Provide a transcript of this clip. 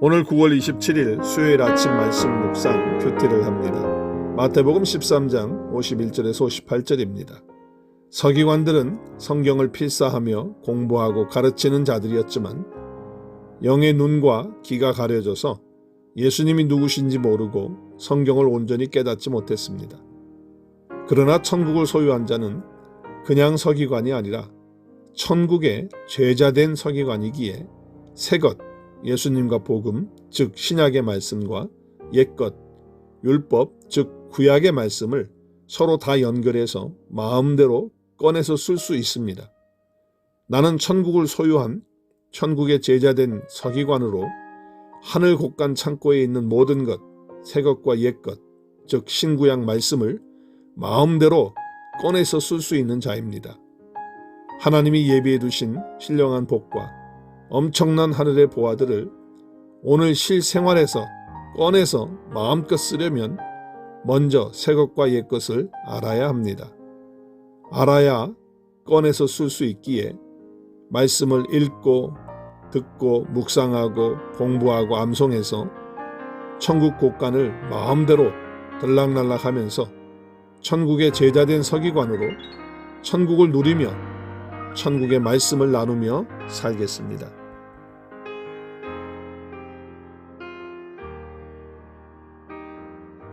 오늘 9월 27일 수요일 아침 말씀 묵상 큐티를 합니다. 마태복음 13장 51절에서 58절입니다. 서기관들은 성경을 필사하며 공부하고 가르치는 자들이었지만 영의 눈과 귀가 가려져서 예수님이 누구신지 모르고 성경을 온전히 깨닫지 못했습니다. 그러나 천국을 소유한 자는 그냥 서기관이 아니라 천국의 죄자된 서기관이기에 새것 예수님과 복음 즉 신약의 말씀과 옛것 율법 즉 구약의 말씀을 서로 다 연결해서 마음대로 꺼내서 쓸 수 있습니다. 나는 천국을 소유한 천국의 제자된 서기관으로 하늘 곳간 창고에 있는 모든 것, 새 것과 옛 것, 즉 신구약 말씀을 마음대로 꺼내서 쓸 수 있는 자입니다. 하나님이 예비해 두신 신령한 복과 엄청난 하늘의 보화들을 오늘 실생활에서 꺼내서 마음껏 쓰려면 먼저 새 것과 옛 것을 알아야 합니다. 알아야 꺼내서 쓸 수 있기에 말씀을 읽고 듣고 묵상하고 공부하고 암송해서 천국 곳간을 마음대로 들락날락 하면서 천국의 제자된 서기관으로 천국을 누리며 천국의 말씀을 나누며 살겠습니다.